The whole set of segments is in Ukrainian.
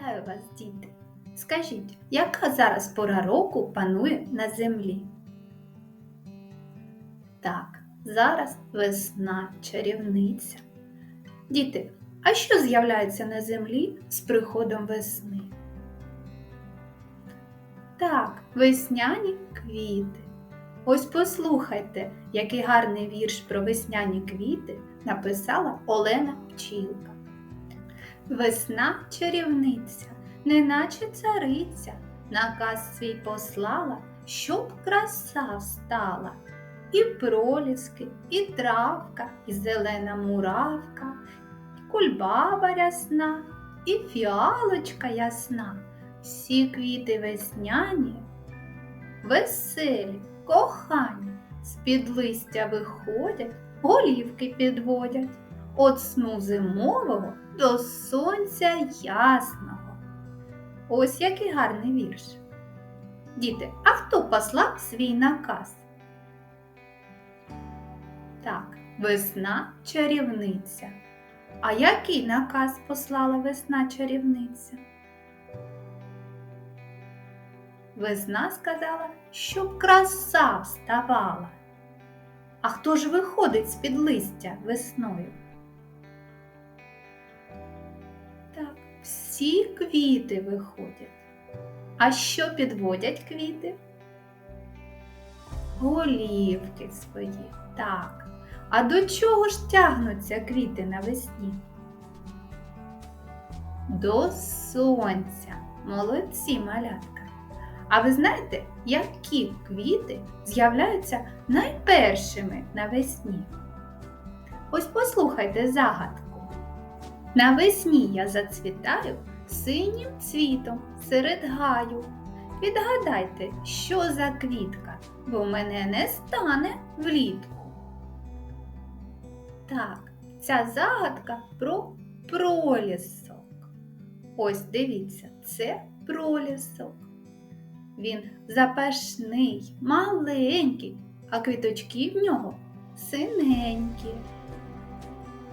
Вітаю вас, діти! Скажіть, яка зараз пора року панує на землі? Так, зараз весна, чарівниця. Діти, а що з'являється на землі з приходом весни? Так, весняні квіти. Ось послухайте, який гарний вірш про весняні квіти написала Олена Пчілка. Весна чарівниця, неначе цариця, наказ свій послала, щоб краса встала. І проліски, і травка, і зелена муравка, і кульбаба рясна, і фіалочка ясна. Всі квіти весняні, веселі, кохані, з-під листя виходять, голівки підводять. От сну зимового до сонця ясного. Ось який гарний вірш. Діти, а хто послав свій наказ? Так, весна чарівниця. А який наказ послала весна чарівниця? Весна сказала, щоб краса вставала. А хто ж виходить з-під листя весною? Всі квіти виходять. А що підводять квіти? Голівки свої. Так. А до чого ж тягнуться квіти навесні? До сонця. Молодці малятка. А ви знаєте, які квіти з'являються найпершими навесні? Ось послухайте загадку. Навесні я зацвітаю синім цвітом серед гаю. Відгадайте, що за квітка, бо мене не стане влітку. Так, ця загадка про пролісок. Ось дивіться, це пролісок. Він запашний, маленький, а квіточки в нього синенькі.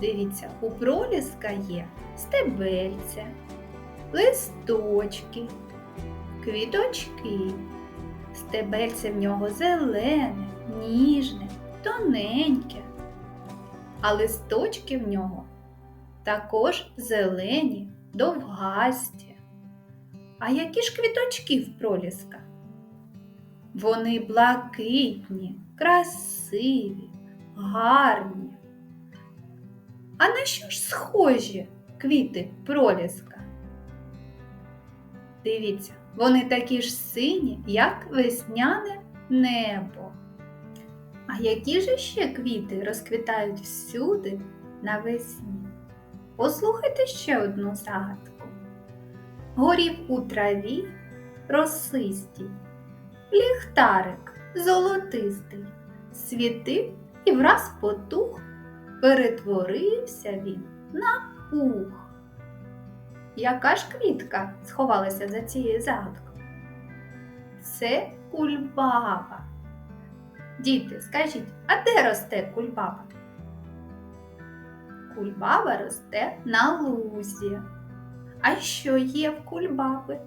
Дивіться, у проліска є стебельця, листочки, квіточки. Стебельце в нього зелене, ніжне, тоненьке, а листочки в нього також зелені, довгасті. А які ж квіточки в проліска? Вони блакитні, красиві, гарні. А на що ж схожі квіти проліска? Дивіться, вони такі ж сині, як весняне небо. А які ж ще квіти розквітають всюди навесні? Послухайте ще одну загадку. Горів у траві росистій, ліхтарик золотистий, світив і враз потух, перетворився він на пух. Яка ж квітка сховалася за цією загадкою? Це кульбаба. Діти, скажіть, а де росте кульбаба? Кульбаба росте на лузі. А що є в кульбаби?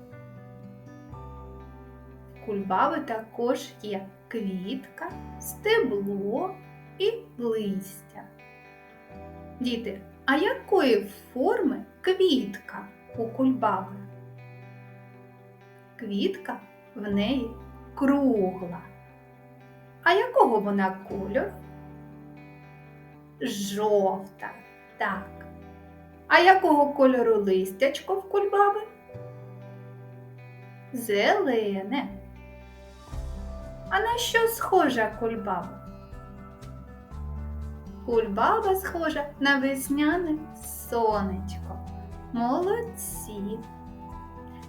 В кульбаби також є квітка, стебло і листя. Діти, а якої форми квітка у кульбаби? Квітка в неї кругла. А якого вона кольору? Жовта, так. А якого кольору листячко в кульбаби? Зелене. А на що схожа кульбаба? Кульбаба схожа на весняне сонечко. Молодці.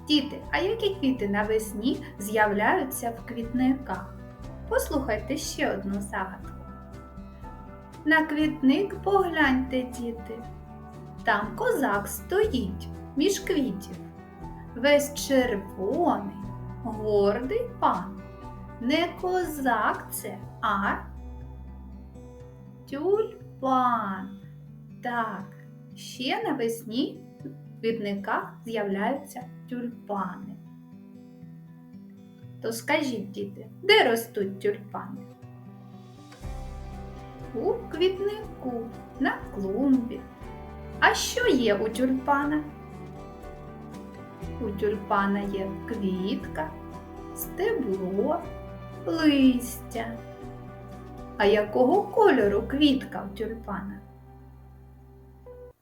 Діти, а які квіти навесні з'являються в квітниках? Послухайте ще одну загадку. На квітник погляньте, діти. Там козак стоїть між квітів. Весь червоний, гордий пан. Не козак це, а тюльпан. Так, ще навесні квітниках з'являються тюльпани. То скажіть, діти, де ростуть тюльпани? У квітнику, на клумбі. А що є у тюльпана? У тюльпана є квітка, стебло, листя. А якого кольору квітка в тюльпана?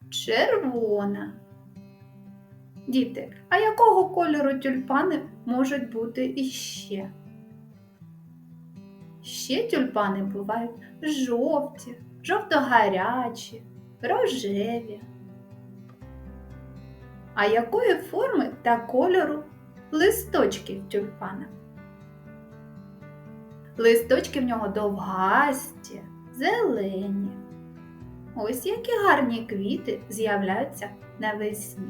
Червона. Діти, а якого кольору тюльпани можуть бути іще? Ще тюльпани бувають жовті, жовто-гарячі, рожеві. А якої форми та кольору листочки тюльпана? Листочки в нього довгасті, зелені. Ось які гарні квіти з'являються навесні.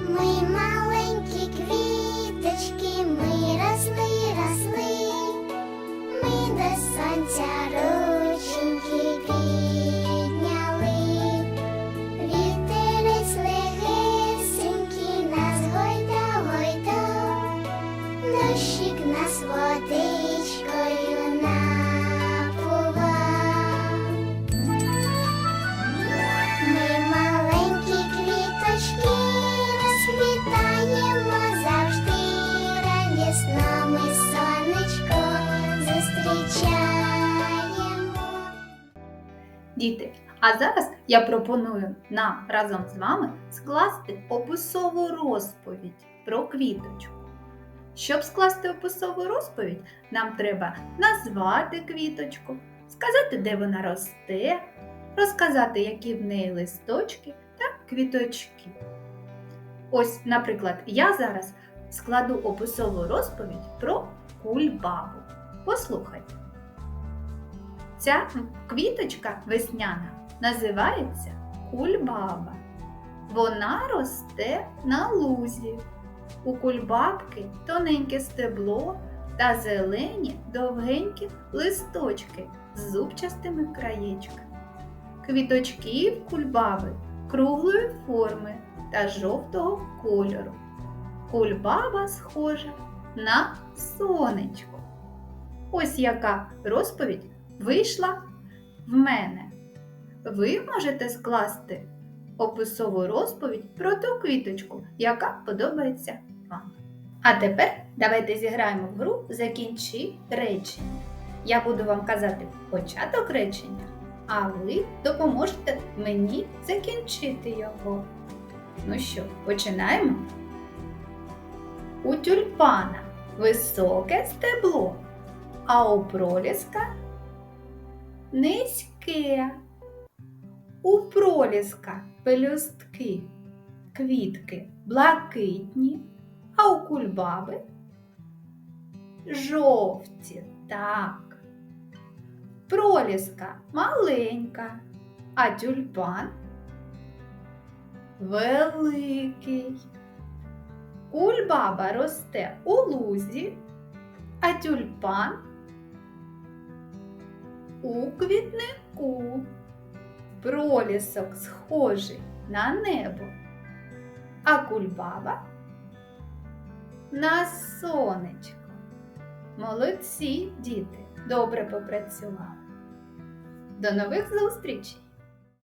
Ми маленькі квіточки, ми росли, росли, ми до сонця рученьки а зараз я пропоную нам разом з вами скласти описову розповідь про квіточку. Щоб скласти описову розповідь, нам треба назвати квіточку, сказати, де вона росте, розказати, які в неї листочки та квіточки. Ось, наприклад, я зараз складу описову розповідь про кульбабу. Послухайте. Ця квіточка весняна називається кульбаба. Вона росте на лузі. У кульбабки тоненьке стебло та зелені довгенькі листочки з зубчастими краєчками. Квіточки в кульбаби круглої форми та жовтого кольору. Кульбаба схожа на сонечко. Ось яка розповідь вийшла в мене. Ви можете скласти описову розповідь про ту квіточку, яка подобається вам. А тепер давайте зіграємо в гру Закінчи речення. Я буду вам казати початок речення, а ви допоможете мені закінчити його. Ну що, починаємо? У тюльпана високе стебло, а у проліска низьке. У проліска пелюстки, квітки блакитні, а у кульбаби жовті. Так. Проліска маленька, а тюльпан великий. Кульбаба росте у лузі, а тюльпан у квітнику. Пролісок схожий на небо, а кульбаба на сонечко. Молодці, діти, добре попрацювали. До нових зустрічей!